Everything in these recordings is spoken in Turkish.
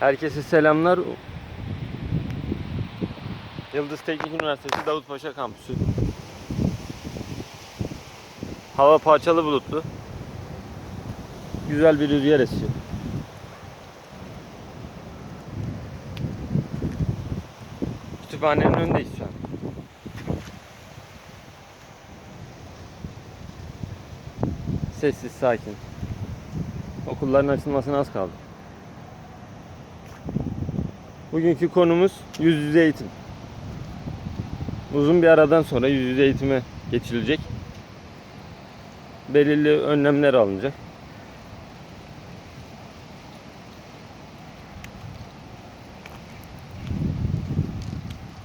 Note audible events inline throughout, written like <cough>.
Herkese selamlar. Yıldız Teknik Üniversitesi Davutpaşa Kampüsü. Hava parçalı bulutlu. Güzel bir rüzgar esiyor. Kütüphanenin önündeyiz şu an. Sessiz, sakin. Okulların açılmasına az kaldı. Bugünkü konumuz yüz yüze eğitim. Uzun bir aradan sonra yüz yüze eğitime geçilecek. Belirli önlemler alınacak.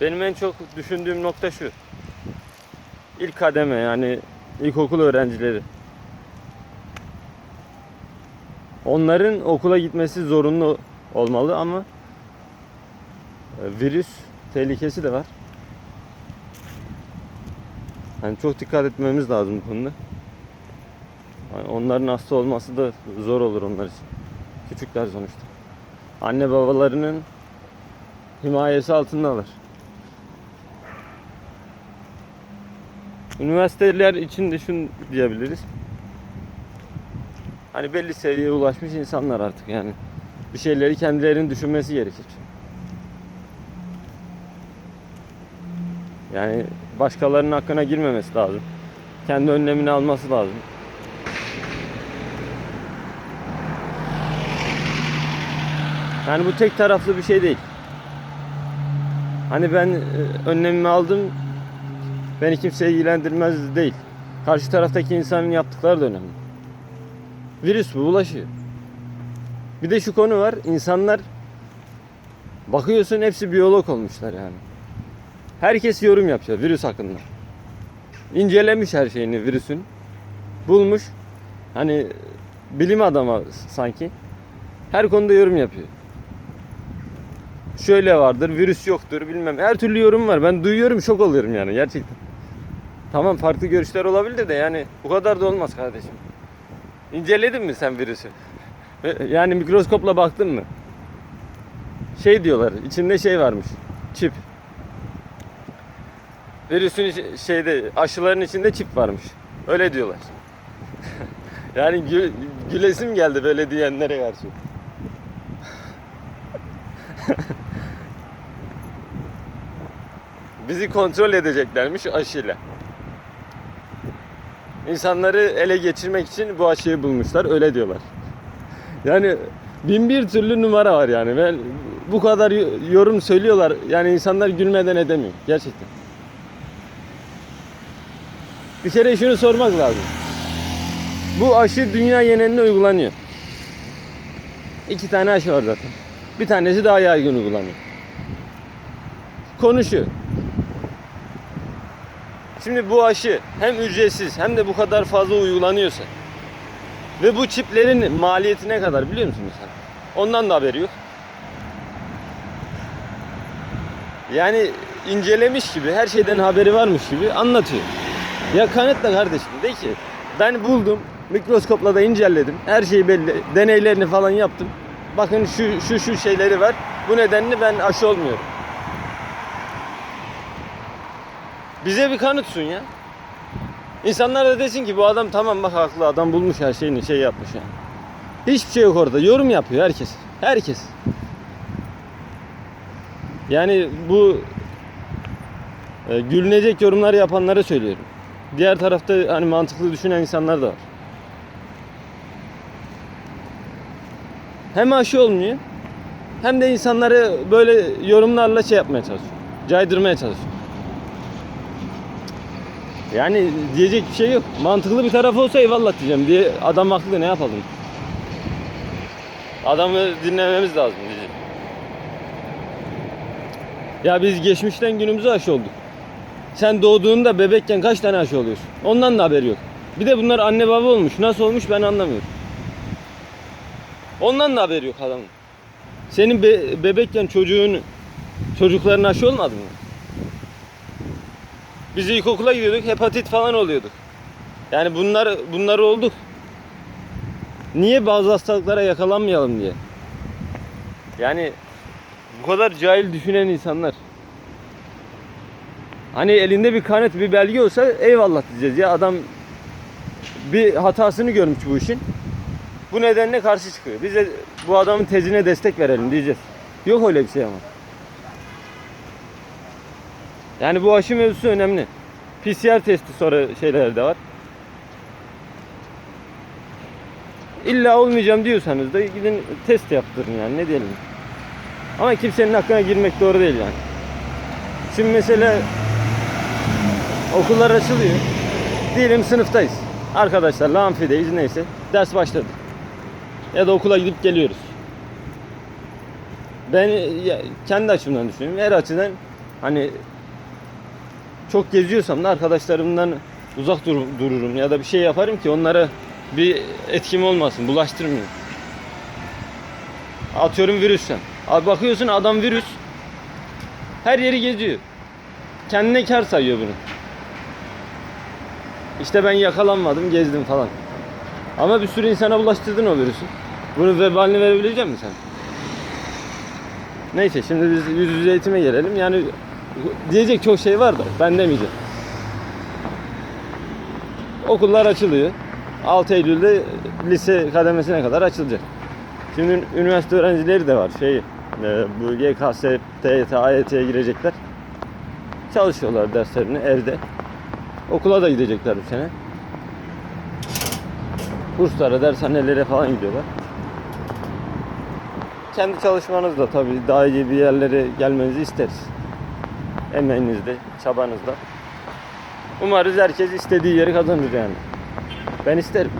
Benim en çok düşündüğüm nokta şu. İlk kademe yani ilkokul öğrencileri. Onların okula gitmesi zorunlu olmalı ama virüs tehlikesi de var. Yani çok dikkat etmemiz lazım bu konuda. Yani onların hasta olması da zor olur onlar için. Küçükler sonuçta. Anne babalarının himayesi altındalar. Üniversiteler için de şunu diyebiliriz. Hani belli seviyeye ulaşmış insanlar artık yani. Bir şeyleri kendilerinin düşünmesi gerekir. Yani başkalarının hakkına girmemesi lazım. Kendi önlemini alması lazım. Yani bu tek taraflı bir şey değil. Hani ben e, önlemimi aldım, beni kimse ilgilendirmez değil. Karşı taraftaki insanın yaptıkları da önemli. Virüs bu bulaşıyor. Bir de şu konu var. insanlar bakıyorsun hepsi biyolog olmuşlar yani. Herkes yorum yapıyor virüs hakkında. İncelemiş her şeyini virüsün. Bulmuş. Hani bilim adamı sanki. Her konuda yorum yapıyor. Şöyle vardır, virüs yoktur bilmem. Her türlü yorum var. Ben duyuyorum şok oluyorum yani gerçekten. Tamam farklı görüşler olabilir de yani bu kadar da olmaz kardeşim. İnceledin mi sen virüsü? <laughs> Yani mikroskopla baktın mı? Şey diyorlar, içinde şey varmış. Çip. Virüsün şeyde aşıların içinde çip varmış. Öyle diyorlar. <laughs> yani gü- gülesim geldi böyle diyenlere karşı. <laughs> Bizi kontrol edeceklermiş aşıyla. İnsanları ele geçirmek için bu aşıyı bulmuşlar. Öyle diyorlar. Yani bin bir türlü numara var yani. Ben bu kadar yorum söylüyorlar. Yani insanlar gülmeden edemiyor. Gerçekten. Bir kere şunu sormak lazım. Bu aşı dünya geneline uygulanıyor. İki tane aşı var zaten. Bir tanesi daha yaygın uygulanıyor. Konu şu. Şimdi bu aşı hem ücretsiz hem de bu kadar fazla uygulanıyorsa ve bu çiplerin maliyeti ne kadar biliyor musun sen? Ondan da haberi yok. Yani incelemiş gibi, her şeyden haberi varmış gibi anlatıyor. Ya kanıtla kardeşim de ki ben buldum, mikroskopla da inceledim. Her şey belli. Deneylerini falan yaptım. Bakın şu şu şu şeyleri var. Bu nedenle ben aşı olmuyorum. Bize bir kanıt sun ya. İnsanlar da desin ki bu adam tamam bak haklı adam bulmuş her şeyini şey yapmış yani. Hiçbir şey yok orada. Yorum yapıyor herkes. Herkes. Yani bu e, gülünecek yorumlar yapanlara söylüyorum. Diğer tarafta hani mantıklı düşünen insanlar da var. Hem aşı olmuyor hem de insanları böyle yorumlarla şey yapmaya çalışıyor. Caydırmaya çalışıyor. Yani diyecek bir şey yok. Mantıklı bir tarafı olsa eyvallah diyeceğim diye adam haklı ne yapalım? Adamı dinlememiz lazım diyeceğim. Ya biz geçmişten günümüze aşı olduk. Sen doğduğunda bebekken kaç tane aşı oluyorsun? Ondan da haberi yok. Bir de bunlar anne baba olmuş. Nasıl olmuş ben anlamıyorum. Ondan da haberi yok adamın. Senin be- bebekken çocuğun çocukların aşı olmadı mı? Biz ilkokula gidiyorduk, hepatit falan oluyorduk. Yani bunlar bunlar olduk. Niye bazı hastalıklara yakalanmayalım diye. Yani bu kadar cahil düşünen insanlar. Hani elinde bir kanet bir belge olsa eyvallah diyeceğiz ya adam bir hatasını görmüş bu işin. Bu nedenle karşı çıkıyor. Biz de bu adamın tezine destek verelim diyeceğiz. Yok öyle bir şey ama. Yani bu aşı mevzusu önemli. PCR testi sonra şeyler de var. İlla olmayacağım diyorsanız da gidin test yaptırın yani ne diyelim. Ama kimsenin hakkına girmek doğru değil yani. Şimdi mesela okullar açılıyor. Diyelim sınıftayız. Arkadaşlarla amfideyiz neyse. Ders başladı. Ya da okula gidip geliyoruz. Ben kendi açımdan düşünüyorum. Her açıdan hani çok geziyorsam da arkadaşlarımdan uzak dur- dururum ya da bir şey yaparım ki onlara bir etkim olmasın, bulaştırmayayım. Atıyorum virüsten. Abi bakıyorsun adam virüs. Her yeri geziyor. Kendine kar sayıyor bunu. İşte ben yakalanmadım, gezdim falan. Ama bir sürü insana bulaştırdın o virüsü. Bunun vebalini verebilecek misin sen? Neyse şimdi biz yüz yüze eğitime gelelim. Yani diyecek çok şey var da ben demeyeceğim. Okullar açılıyor. 6 Eylül'de lise kademesine kadar açılacak. Şimdi üniversite öğrencileri de var. Şey, e, bu YKS, TYT, AYT'ye girecekler. Çalışıyorlar derslerini evde. Okula da gidecekler bu sene. Kurslara, dershanelere falan gidiyorlar. Kendi çalışmanızla tabii daha iyi bir yerlere gelmenizi isteriz. Emeğinizle, çabanızla. Umarız herkes istediği yeri kazanır yani. Ben isterim.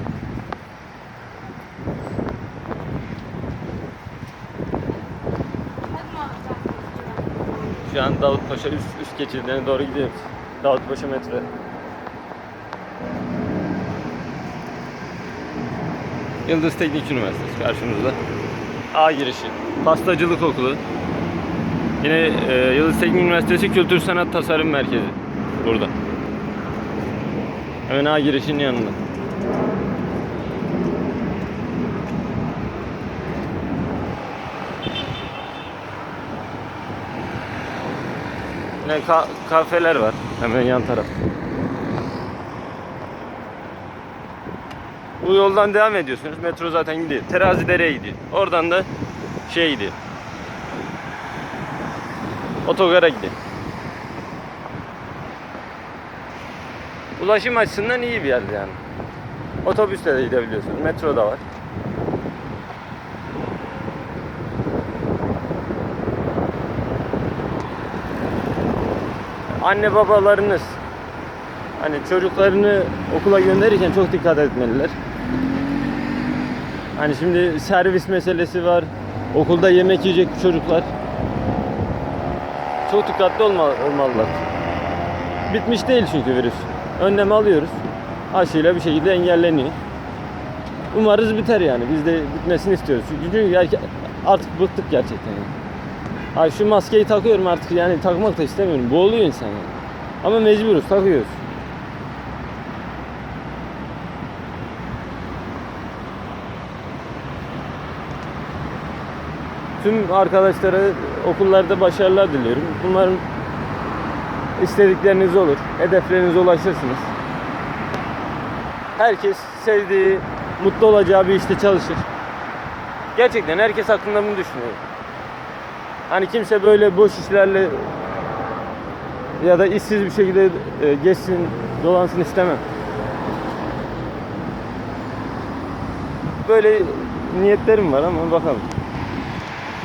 Şu an Davutpaşa üst, üst geçidine doğru gidiyoruz. Davutpaşa metro. Yıldız Teknik Üniversitesi karşımızda. A girişi. Pastacılık okulu. Yine e, Yıldız Teknik Üniversitesi Kültür Sanat Tasarım Merkezi. Burada. Hemen A girişinin yanında. Ne ka- kafeler var hemen yan tarafta. Bu yoldan devam ediyorsunuz. Metro zaten gidiyor. Terazi dereye gidiyor. Oradan da şey gidiyor. Otogara gidiyor. Ulaşım açısından iyi bir yer yani. Otobüsle de gidebiliyorsunuz. Metro da var. Anne babalarınız hani çocuklarını okula gönderirken çok dikkat etmeliler. Hani şimdi servis meselesi var. Okulda yemek yiyecek çocuklar. Çok dikkatli olma, olmalılar. Bitmiş değil çünkü virüs. Önlem alıyoruz. Aşıyla bir şekilde engelleniyor. Umarız biter yani. Biz de bitmesini istiyoruz. Çünkü artık bıktık gerçekten. Yani. Ay şu maskeyi takıyorum artık yani takmak da istemiyorum. Boğuluyor insan yani. Ama mecburuz takıyoruz. Tüm arkadaşlara okullarda başarılar diliyorum. Umarım istedikleriniz olur. Hedeflerinize ulaşırsınız. Herkes sevdiği, mutlu olacağı bir işte çalışır. Gerçekten herkes hakkında bunu düşünüyor. Hani kimse böyle boş işlerle ya da işsiz bir şekilde e, geçsin, dolansın istemem. Böyle niyetlerim var ama bakalım.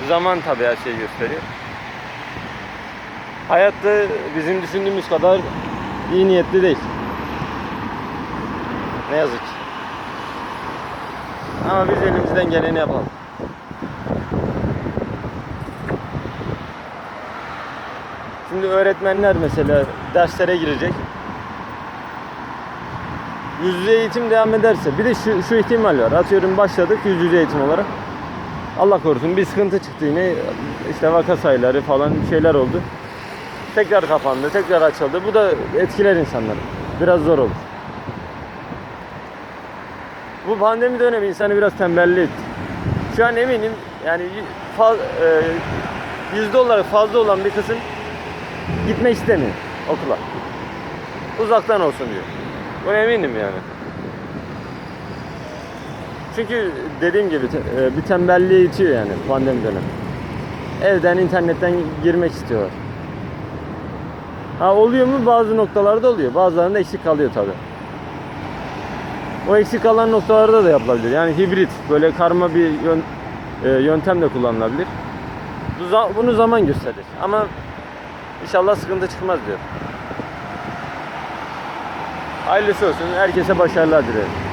Zaman tabii her şeyi gösteriyor. Hayatta bizim düşündüğümüz kadar iyi niyetli değil. Ne yazık ki. Ama biz elimizden geleni yapalım. Şimdi öğretmenler mesela derslere girecek. Yüz yüze eğitim devam ederse bir de şu, şu ihtimal var. Atıyorum başladık yüz yüze eğitim olarak. Allah korusun bir sıkıntı çıktı yine işte vaka sayıları falan şeyler oldu. Tekrar kapandı, tekrar açıldı. Bu da etkiler insanları. Biraz zor olur. Bu pandemi dönemi insanı biraz tembelli etti. Şu an eminim Yani y- fa- e, yüzde olarak fazla olan bir kısım gitmek istemiyor okula. Uzaktan olsun diyor. Buna eminim yani. Çünkü dediğim gibi e, bir tembelliğe itiyor yani pandemi dönemi. Evden, internetten girmek istiyorlar. Ha oluyor mu? Bazı noktalarda oluyor. Bazılarında eksik kalıyor tabi. O eksik kalan noktalarda da yapılabilir. Yani hibrit, böyle karma bir yön, e, yöntem de kullanılabilir. Bunu zaman gösterir. Ama inşallah sıkıntı çıkmaz diyor. Hayırlısı olsun. Herkese başarılar dilerim.